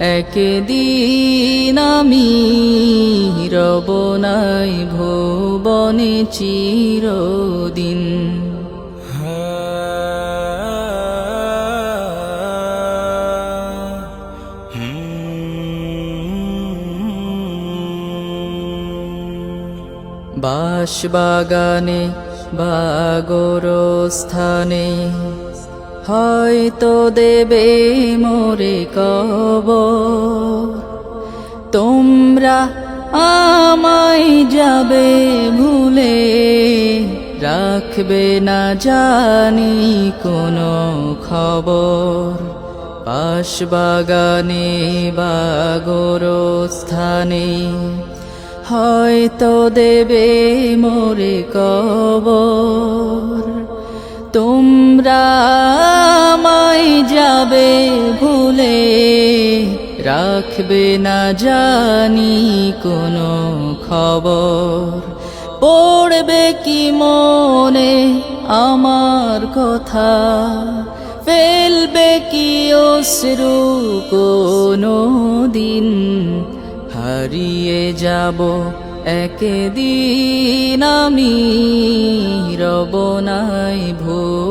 একদিন আমি রব নাই ভুবনে চিরদিন। বাঁশবাগানে বাগরস্থানে হয়তো দেবে মোরে কব তোমরা আমায় যাবে ভুলে, রাখবে না জানি কোনো খবর। পাশবাগানে বাগরস্থানে হয়তো দেবে মোরে কবর। যাবে ভুলে, রাখবে না জানি কোনো খবর। পড়বে কি মনে আমার কথা, ফেলবে কি অশ্রু কোনো দিন। হারিয়ে যাব একদিন আমি রব নাই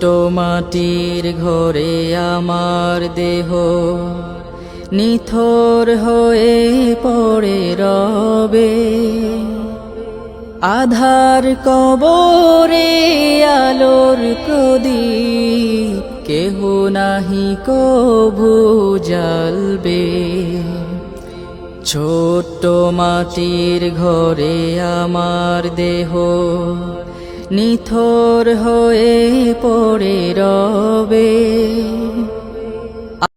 ছোট্ট মাটির ঘরে আমার দেহ। নিথর হয়ে পড়ে রবে। আধার কবরে আলোর প্রদীপ, কেহ নাহি কভু জ্বালবে। ছোট্ট মাটির ঘরে আমার দেহ নিথর হয়ে পড়ে রবে।